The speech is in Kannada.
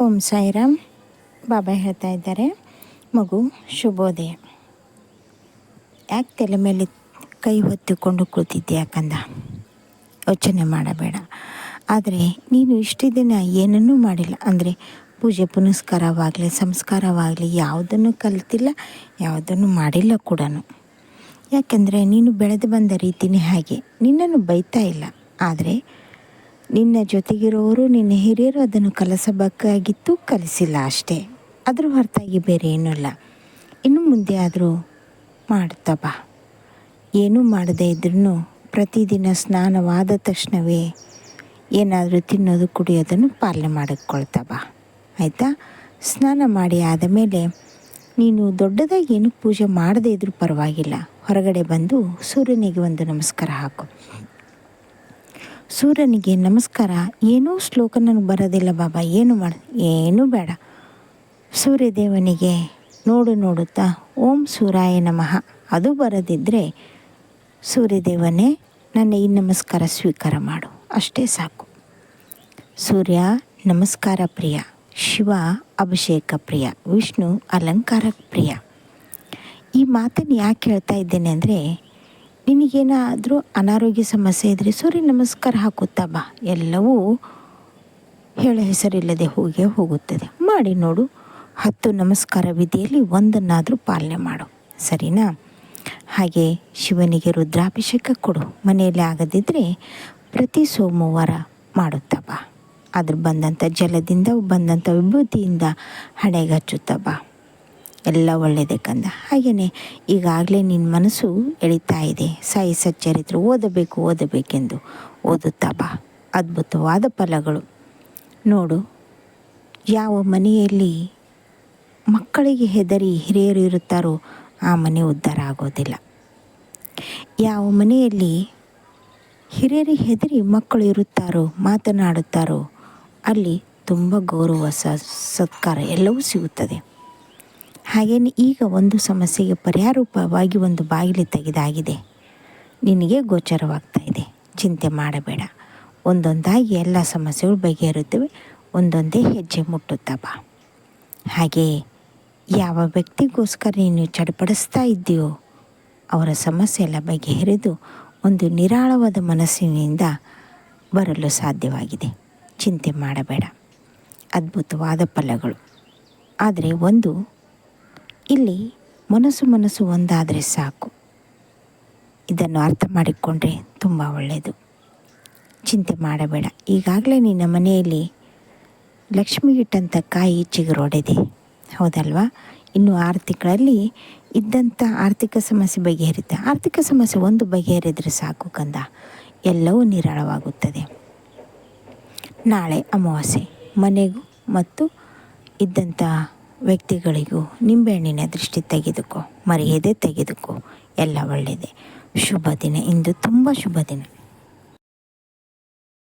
ಓಂ ಸಾಯಿರಾಮ್. ಬಾಬಾ ಹೇಳ್ತಾ ಇದ್ದಾರೆ. ಮಗು ಶುಭೋದಯ. ಯಾಕೆ ತಲೆ ಮೇಲೆ ಕೈ ಹೊತ್ತುಕೊಂಡು ಕುಳಿತಿದ್ದೆ ಕಂದ? ಯೋಚನೆ ಮಾಡಬೇಡ. ಆದರೆ ನೀನು ಇಷ್ಟು ದಿನ ಏನನ್ನೂ ಮಾಡಿಲ್ಲ. ಅಂದರೆ ಪೂಜೆ ಪುನಸ್ಕಾರವಾಗಲಿ, ಸಂಸ್ಕಾರವಾಗಲಿ, ಯಾವುದನ್ನು ಕಲಿತಿಲ್ಲ, ಯಾವುದನ್ನು ಮಾಡಿಲ್ಲ ಕೂಡ ಯಾಕೆಂದರೆ ನೀನು ಬೆಳೆದು ಬಂದ ರೀತಿನೇ ಹಾಗೆ. ನಿನ್ನನ್ನು ಬೈತಾ ಇಲ್ಲ. ಆದರೆ ನಿನ್ನ ಜೊತೆಗಿರೋರು, ನಿನ್ನ ಹಿರಿಯರು ಅದನ್ನು ಕಲಿಸಬೇಕಾಗಿತ್ತು, ಕಲಿಸಿಲ್ಲ ಅಷ್ಟೇ. ಅದ್ರ ಹೊರತಾಗಿ ಬೇರೆ ಏನೂ ಇಲ್ಲ. ಇನ್ನು ಮುಂದೆ ಆದರೂ ಮಾಡ್ತಾ ಬಾ. ಏನೂ ಮಾಡದೇ ಇದ್ರೂ ಪ್ರತಿದಿನ ಸ್ನಾನವಾದ ತಕ್ಷಣವೇ ಏನಾದರೂ ತಿನ್ನೋದು, ಕುಡಿಯೋದನ್ನು ಪಾಲನೆ ಮಾಡಿಕೊಳ್ತಾ ಬಾ. ಆಯಿತಾ? ಸ್ನಾನ ಮಾಡಿ ಆದಮೇಲೆ ನೀನು ದೊಡ್ಡದಾಗಿ ಏನು ಪೂಜೆ ಮಾಡದೇ ಇದ್ರೂ ಪರವಾಗಿಲ್ಲ. ಹೊರಗಡೆ ಬಂದು ಸೂರ್ಯನಿಗೆ ಒಂದು ನಮಸ್ಕಾರ ಹಾಕು. ಸೂರ್ಯನಿಗೆ ನಮಸ್ಕಾರ. ಏನೂ ಶ್ಲೋಕ ನನಗೆ ಬರೋದಿಲ್ಲ ಬಾಬಾ. ಏನು ಮಾಡ, ಏನೂ ಬೇಡ. ಸೂರ್ಯದೇವನಿಗೆ ನೋಡು ನೋಡುತ್ತಾ, ಓಂ ಸೂರಾಯ ನಮಃ. ಅದು ಬರದಿದ್ದರೆ ಸೂರ್ಯದೇವನೇ ನನ್ನ ಈ ನಮಸ್ಕಾರ ಸ್ವೀಕಾರ ಮಾಡು. ಅಷ್ಟೇ ಸಾಕು. ಸೂರ್ಯ, ನಮಸ್ಕಾರ ಪ್ರಿಯ. ಶಿವ, ಅಭಿಷೇಕ ಪ್ರಿಯ. ವಿಷ್ಣು, ಅಲಂಕಾರ ಪ್ರಿಯ. ಈ ಮಾತನ್ನು ಯಾಕೆ ಹೇಳ್ತಾ ಇದ್ದೇನೆ ಅಂದರೆ ನಿನಗೇನಾದರೂ ಅನಾರೋಗ್ಯ ಸಮಸ್ಯೆ ಇದ್ದರೆ ಸೂರ್ಯ ನಮಸ್ಕಾರ ಹಾಕುತ್ತಾ ಬಾ. ಎಲ್ಲವೂ ಹೇಳ ಹೆಸರಿಲ್ಲದೆ ಹೋಗೇ ಹೋಗುತ್ತದೆ. ಮಾಡಿ ನೋಡು. ಹತ್ತು ನಮಸ್ಕಾರ ವಿಧಿಯಲ್ಲಿ ಒಂದನ್ನಾದರೂ ಪಾಲನೆ ಮಾಡು. ಸರಿನಾ? ಹಾಗೆ ಶಿವನಿಗೆ ರುದ್ರಾಭಿಷೇಕ ಕೊಡು. ಮನೆಯಲ್ಲಿ ಆಗದಿದ್ದರೆ ಪ್ರತಿ ಸೋಮವಾರ ಮಾಡುತ್ತಾ ಬಾ. ಅದ್ರ ಬಂದಂಥ ಜಲದಿಂದ, ಬಂದಂಥ ವಿಭೂತಿಯಿಂದ ಹಣೆಗೆ ಹಚ್ಚುತ್ತಾ ಬಾ. ಎಲ್ಲ ಒಳ್ಳೆಯದೇ ಕಂದ. ಹಾಗೆಯೇ ಈಗಾಗಲೇ ನಿನ್ನ ಮನಸ್ಸು ಎಳಿತಾ ಇದೆ. ಸಾಯಿ ಸಚ್ಚರಿತ್ರೆ ಓದಬೇಕು, ಓದಬೇಕೆಂದು ಓದುತ್ತಾ ಬಾ. ಅದ್ಭುತವಾದ ಫಲಗಳು. ನೋಡು, ಯಾವ ಮನೆಯಲ್ಲಿ ಮಕ್ಕಳಿಗೆ ಹೆದರಿ ಹಿರಿಯರು ಇರುತ್ತಾರೋ ಆ ಮನೆ ಉದ್ಧಾರ ಆಗೋದಿಲ್ಲ. ಯಾವ ಮನೆಯಲ್ಲಿ ಹಿರಿಯರಿಗೆ ಹೆದರಿ ಮಕ್ಕಳು ಇರುತ್ತಾರೋ, ಮಾತನಾಡುತ್ತಾರೋ, ಅಲ್ಲಿ ತುಂಬ ಗೌರವ ಸತ್ಕಾರ ಎಲ್ಲವೂ ಸಿಗುತ್ತದೆ. ಹಾಗೆಯೇ ಈಗ ಒಂದು ಸಮಸ್ಯೆಗೆ ಪರಿಹಾರೂಪವಾಗಿ ಒಂದು ಬಾಗಿಲು ತೆಗೆದಾಗಿದೆ. ನಿನಗೆ ಗೋಚರವಾಗ್ತಾ ಇದೆ. ಚಿಂತೆ ಮಾಡಬೇಡ. ಒಂದೊಂದಾಗಿ ಎಲ್ಲ ಸಮಸ್ಯೆಗಳು ಬಗೆಹರುತ್ತವೆ. ಒಂದೊಂದೇ ಹೆಜ್ಜೆ ಮುಟ್ಟುತ್ತಾ ಬಾ. ಹಾಗೆ ಯಾವ ವ್ಯಕ್ತಿಗೋಸ್ಕರ ನೀನು ಚಡಪಡಿಸ್ತಾ ಇದ್ದೀಯೋ, ಅವರ ಸಮಸ್ಯೆ ಎಲ್ಲ ಬಗೆಹರಿದು ಒಂದು ನಿರಾಳವಾದ ಮನಸ್ಸಿನಿಂದ ಬರಲು ಸಾಧ್ಯವಾಗಿದೆ. ಚಿಂತೆ ಮಾಡಬೇಡ. ಅದ್ಭುತವಾದ ಫಲಗಳು. ಆದರೆ ಒಂದು ಇಲ್ಲಿ ಮನಸ್ಸು ಮನಸ್ಸು ಒಂದಾದರೆ ಸಾಕು. ಇದನ್ನು ಅರ್ಥ ಮಾಡಿಕೊಂಡ್ರೆ ತುಂಬ ಒಳ್ಳೆಯದು ಚಿಂತೆ ಮಾಡಬೇಡ. ಈಗಾಗಲೇ ನಿನ್ನ ಮನೆಯಲ್ಲಿ ಲಕ್ಷ್ಮಿಗಿಟ್ಟಂಥ ಕಾಯಿ ಚಿಗುರೊಡೆದೆ. ಹೌದಲ್ವಾ? ಇನ್ನು ಆರು ತಿಂಗಳಲ್ಲಿ ಇದ್ದಂಥ ಆರ್ಥಿಕ ಸಮಸ್ಯೆ ಬಗೆಹರಿತ, ಆರ್ಥಿಕ ಸಮಸ್ಯೆ ಒಂದು ಬಗೆಹರಿದರೆ ಸಾಕು ಕಂದ. ಎಲ್ಲವೂ ನಿರಾಳವಾಗುತ್ತದೆ. ನಾಳೆ ಅಮಾವಾಸ್ಯೆ. ಮನೆಗೂ ಮತ್ತು ಇದ್ದಂಥ ವ್ಯಕ್ತಿಗಳಿಗೂ ನಿಂಬೆಹಣ್ಣಿನ ದೃಷ್ಟಿ ತೆಗೆದುಕೋ ಮರ್ಯಾದೆ ತೆಗೆದುಕೋ. ಎಲ್ಲ ಒಳ್ಳೆಯದೇ. ಶುಭ ದಿನ. ಇಂದು ತುಂಬ ಶುಭ ದಿನ.